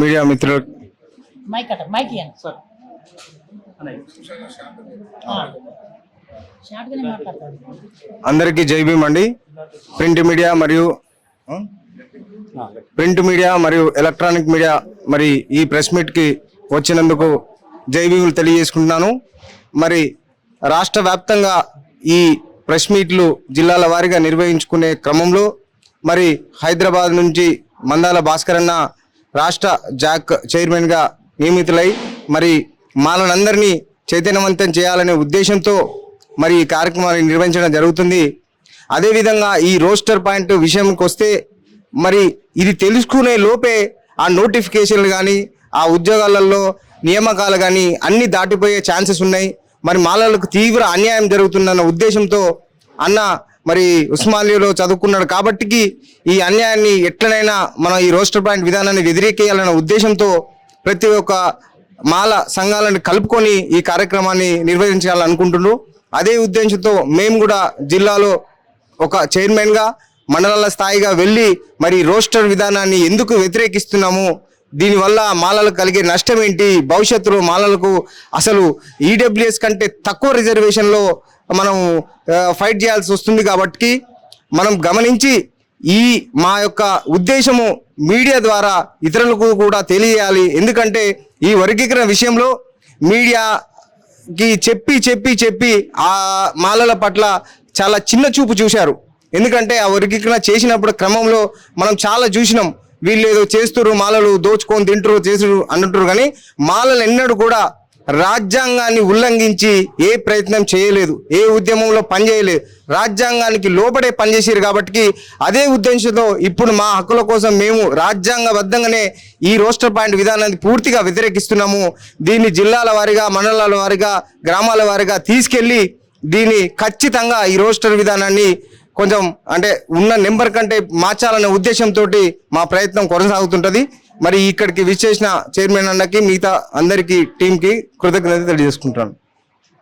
Media మిత్రులు. Mic అట mic ఇయ్యండి సార్ అందరికీ జై భీమ్ అండి. ప్రింట్ మీడియా మరియు? ప్రింట్ మీడియా మరియు ఎలక్ట్రానిక్ మీడియా మరి ఈ ప్రెస్ మీట్కి వచ్చినందుకు జై భీములు తెలియజేసుకుంటున్నాను. మరి రాష్ట్ర వ్యాప్తంగా ఈ ప్రెస్ మీట్లు జిల్లాల వారీగా నిర్వహించుకునే క్రమంలో మరి హైదరాబాద్ నుంచి మందాల భాస్కర్ అన్న రాష్ట్ర జాక్ చైర్మన్గా నియమితులై మరి మాలనందరినీ చైతన్యవంతం చేయాలనే ఉద్దేశంతో మరి ఈ కార్యక్రమాన్ని నిర్వహించడం జరుగుతుంది. అదేవిధంగా ఈ రోస్టర్ పాయింట్ విషయంకి వస్తే మరి ఇది తెలుసుకునే లోపే ఆ నోటిఫికేషన్లు కానీ ఆ ఉద్యోగాలలో నియామకాలు కానీ అన్నీ దాటిపోయే ఛాన్సెస్ ఉన్నాయి. మరి మాలలకు తీవ్ర అన్యాయం జరుగుతుందన్న ఉద్దేశంతో అన్న మరి ఉస్మానియాలో చదువుకున్నాడు కాబట్టి ఈ అన్యాయాన్ని ఎట్లనైనా మనం ఈ రోస్టర్ పాయింట్ విధానాన్ని వ్యతిరేకేయాలన్న ఉద్దేశంతో ప్రతి ఒక్క మాల సంఘాలను కలుపుకొని ఈ కార్యక్రమాన్ని నిర్వహించాలనుకుంటున్నారు. అదే ఉద్దేశంతో మేము కూడా జిల్లాలో ఒక చైర్మన్గా మండలాల స్థాయిగా వెళ్ళి మరి రోస్టర్ విధానాన్ని ఎందుకు వ్యతిరేకిస్తున్నాము? దీనివల్ల మాలలకు కలిగే నష్టం ఏంటి? భవిష్యత్తులో మాలలకు అసలు ఈడబ్ల్యూఎస్ కంటే తక్కువ రిజర్వేషన్లో మనం ఫైట్ చేయాల్సి వస్తుంది కాబట్టి మనం గమనించి ఈ మా యొక్క ఉద్దేశము మీడియా ద్వారా ఇతరులకు కూడా తెలియజేయాలి. ఎందుకంటే ఈ వర్గీకరణ విషయంలో మీడియాకి చెప్పి చెప్పి చెప్పి ఆ మాలల పట్ల చాలా చిన్న చూపు చూశారు. ఎందుకంటే ఆ వర్గీకరణ చేసినప్పుడు క్రమంలో మనం చాలా చూసినాం. వీళ్ళు ఏదో చేస్తురు మాలలు దోచుకొని తింటురు చేసురు అంటుంటారు కానీ మాలలు ఎన్నడూ కూడా రాజ్యాంగాన్ని ఉల్లంఘించి ఏ ప్రయత్నం చేయలేదు ఏ ఉద్యమంలో పనిచేయలేదు రాజ్యాంగానికి లోబడే పనిచేసారు కాబట్టి అదే ఉద్దేశంతో ఇప్పుడు మా హక్కుల కోసం మేము రాజ్యాంగబద్ధంగానే ఈ రోస్టర్ పాయింట్ విధానాన్ని పూర్తిగా వ్యతిరేకిస్తున్నాము. దీన్ని జిల్లాల వారీగా మండలాల వారీగా గ్రామాల వారీగా తీసుకెళ్ళి దీన్ని ఖచ్చితంగా ఈ రోస్టర్ విధానాన్ని కొంచెం అంటే ఉన్న నెంబర్ కంటే మార్చాలనే ఉద్దేశంతో మా ప్రయత్నం కొనసాగుతుంటుంది. మరి ఇక్కడికి విచ్చేసిన చైర్మన్ అన్నకి మిగతా అందరికీ టీంకి కృతజ్ఞత తెలియజేసుకుంటాను